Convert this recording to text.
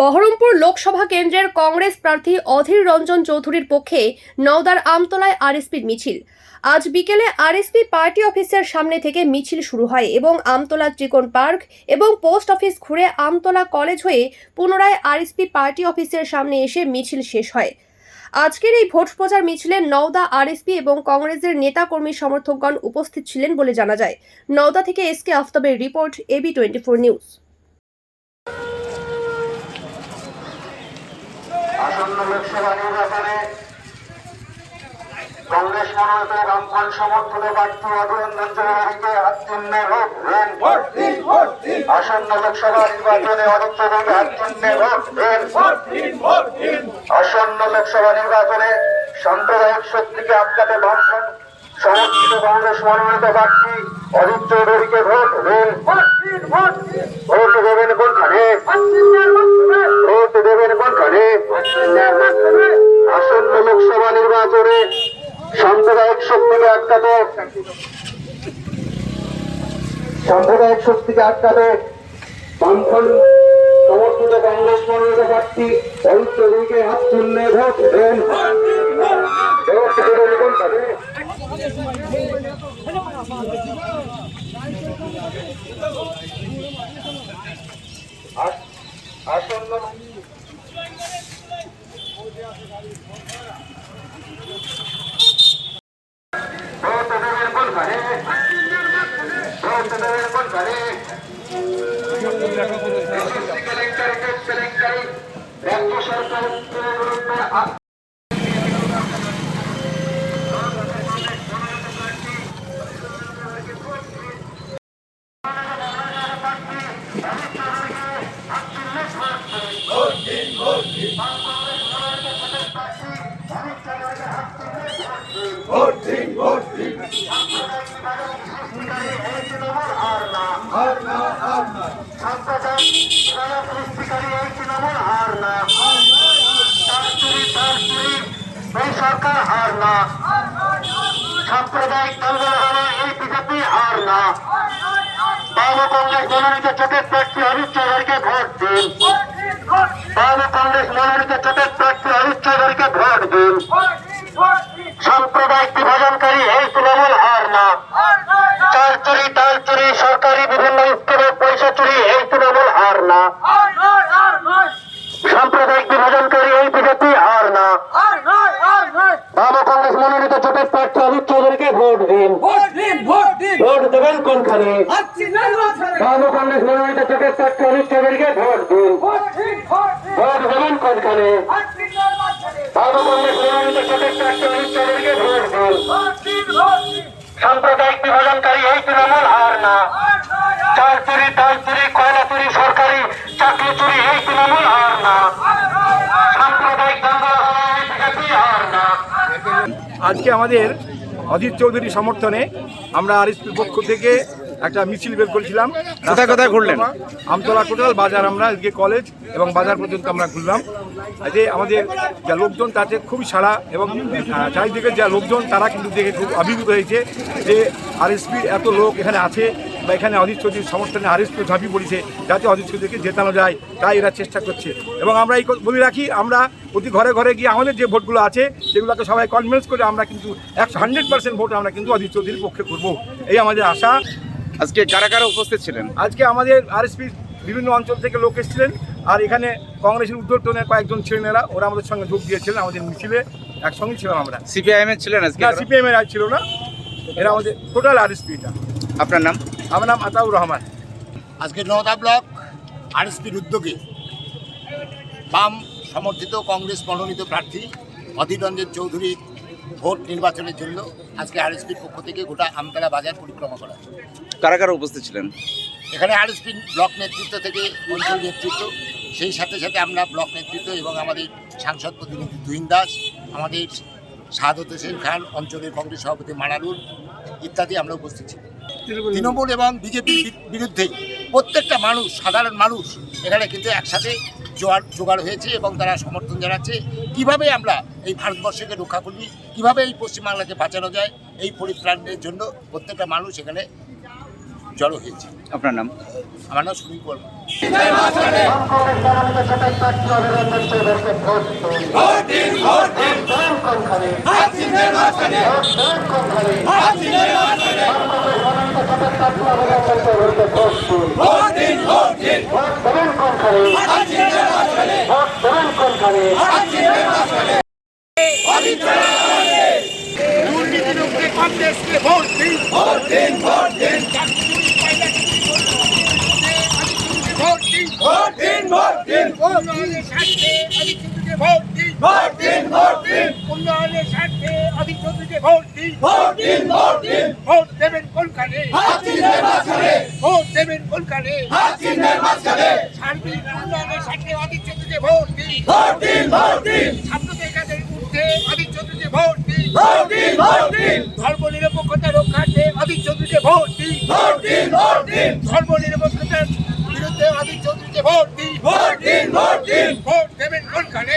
বহরমপুর লোকসভা কেন্দ্রের কংগ্রেস প্রার্থী অধীর রঞ্জন চৌধুরীর পক্ষে নওদার আমতলায় আরএসপির মিছিল। আজ বিকেলে আরএসপি পার্টি অফিসের সামনে থেকে মিছিল শুরু হয় এবং আমতলা ত্রিকোণ পার্ক এবং পোস্ট অফিস ঘুরে আমতলা কলেজ হয়ে পুনরায় আরএসপি পার্টি অফিসের সামনে এসে মিছিল শেষ হয়। আজকের এই ভোট প্রচার মিছিলে নওদা আরএসপি এবং কংগ্রেসের নেতা কর্মী সমর্থকগণ উপস্থিত ছিলেন বলে জানা যায়। নওদা থেকে S K আফতাবের report AB twenty four news. Lok Sabha নির্বাচনে কংগ্রেস মনোনীত বামফ্রন্ট সমর্থিত প্রার্থী অভিনন্দন চৌধুরীকে হাতচিহ্নে ভোট আসন্ন লোকসভা নির্বাচনে অদিত্য দেবী হাতচিহ্নে ভোট আসন্ন লোকসভা নির্বাচনে সাম্প্রদায়িক শক্তিকে আটকাতে বামফ্রন্ট সমর্থিত কংগ্রেস মনোনীত প্রার্থী অজিত চৌধুরীকে ভোট দেন সাম্প্রদায়িক শক্তিকে আটকাতে সমর্থিত কংগ্রেস মনোনীত প্রার্থী অজিত চৌধুরীকে হাত চিহ্নে ভোট দেন। ভোট দেবেন কোনখানে আস- আসন্ন ভোট দেবেন কোনখানে ভোট দেবেন কোনখানে এসএসসি কেলেঙ্কারি টেট কেলেঙ্কারি রাজ্য সরকারের আ- সাম্প্রদায়িক সৃষ্টিকারী এই তৃণমূল হার না চুরি তার চুরি এই সরকার হার না সাম্প্রদায়িক দলগুলো হলো এই বিজেপি হার না চোখের প্রার্থী অমিত চৌধুরীকে ভোট দিন বাম কংগ্রেস মনোনীত হার না। সাম্প্রদায়িক বিভাজনকারী এই বিজেপি হার না। বাম কংগ্রেস মনোনীত চোখের প্রার্থী অজিত চৌধুরীকে ভোট দিন। ভোট দেবেন কোনখানে? বাম কংগ্রেস মনোনীত চোখের প্রার্থী অজিত চৌধুরীকে ভোট দিন। ভোট দেবেন কোনখানে? বাম কংগ্রেস মনোনীত চোখের প্রার্থী অজিত চৌধুরীকে ভোট দিন। সাম্প্রদায়িক বিভাজনকারী এই তৃণমূল হার না। আজকে আমাদের অজিত চৌধুরী সমর্থনে আমরা আর আরএসপির পক্ষ থেকে একটা মিছিল বের করেছিলাম। কোথায় কোথায় ঘুরলেন? আমতলা টোটাল বাজার আমরা আজকে কলেজ এবং বাজার পর্যন্ত আমরা ঘুরলাম। যে আমাদের যা লোকজন তাতে খুবই সারা এবং চারিদিকে যা লোকজন তারা কিন্তু দেখে খুব অভিভূত হয়েছে যে আর এত লোক এখানে আছে। বা এখানে অজিত চৌধুরীর সমর্থনে আরএসপি ঝাঁপি পড়েছে যাতে অজিত চৌধুরীকে জেতানো যায় তাই এরা চেষ্টা করছে। এবং আমরা এই বলে রাখি আমরা প্রতি ঘরে ঘরে গিয়ে আমাদের যে ভোটগুলো আছে সেগুলোকে সবাই কনভিন্স করে আমরা কিন্তু একশো হান্ড্রেড পার্সেন্ট ভোট আমরা কিন্তু অজিত চৌধুরীর পক্ষে করব। এই আমাদের আশা। আজকে কারা কারা উপস্থিত ছিলেন? আজকে আমাদের আরএসপি বিভিন্ন অঞ্চল থেকে লোক এসেছিলেন আর এখানে কংগ্রেসের উদ্যোগনের কয়েকজন ছিলেন এরা ওরা আমাদের সঙ্গে যোগ দিয়েছিলেন আমাদের মিছিলে একসঙ্গে ছিলাম আমরা। সিপিআইএম এর ছিলেন আজকে না সিপিএম এর ছিল না এরা আমাদের টোটাল আরএসপি এটা আপনার নাম? আমার নাম আতাউর রহমান। আজকে নওদা ব্লক আরএসপির উদ্যোগে বাম সমর্থিত কংগ্রেস মনোনীত প্রার্থী অধীর রঞ্জন চৌধুরীর ভোট নির্বাচনের জন্য আজকে আরএসপির পক্ষ থেকে গোটা আমতলা বাজার পরিক্রমা করা। কারা কারা উপস্থিত ছিলেন? এখানে আরএসপি ব্লক নেতৃত্ব থেকে অঞ্চল নেতৃত্ব সেই সাথে সাথে আমরা ব্লক নেতৃত্ব এবং আমাদের সাংসদ প্রতিনিধি তুহিন দাস আমাদের সাদত হোসেন খান অঞ্চলের কংগ্রেস সভাপতি মানারুল ইত্যাদি আমরা উপস্থিত ছিলাম। তৃণমূল এবং বিজেপির বিরুদ্ধে প্রত্যেকটা মানুষ সাধারণ মানুষ এখানে কিন্তু একসাথে জোয়ার জোগাড় হয়েছে এবং তারা সমর্থন জানাচ্ছে। কীভাবে আমরা এই ভারতবর্ষকে রক্ষা করি কীভাবে এই পশ্চিমবাংলাকে বাঁচানো যায়? এই পরিত্রাণের জন্য প্রত্যেকটা মানুষ এখানে জড়ো হয়েছে। আপনার নাম? আমার নাম সুনীল ভোট দিন ভোট দিন। ভোট দিন কোনখানে ভোট দেন কোনখানে মনোনীত জোটের প্রার্থী অধীর রঞ্জন চৌধুরীকে ভোট দিন ভোট দিন ভোট দিন ভোট দেবেন কোনখানে ভোট দেবেন কোনখানে দুর্নীতিরুদ্ধে কংগ্রেসকে ভোট দিন ভোট দিন ভোট দিন ভোট দিন ভোট দিন ভোট দিন অধিক চৌধুরীকে ভোট দিন ভোট দিন ভোট দিন উন্নয়নের স্বার্থে অধিক চৌধুরীকে ভোট দিন ভোট দিন ভোট দিন ভোট দেবেন কোনখানে ভোট দেবেন কোনখানে সার্বিক উন্নয়নের স্বার্থে অধিক চৌধুরীকে ভোট দিন ভোট দিন ভোট দিন ছাত্রদের কাছে ঊর্ধ্বে অধিক চৌধুরীকে ভোট দিন ভোট দিন ভোট দিন ধর্ম নিরপেক্ষতা রক্ষার্থে অধিক চৌধুরীকে ভোট দিন ভোট দিন ভোট দিন ধর্ম নিরপেক্ষতার বিরুদ্ধে অধিক চৌধুরীকে ভোট দিন ভোট দিন ভোট দিন ভোট দেবেন কোনখানে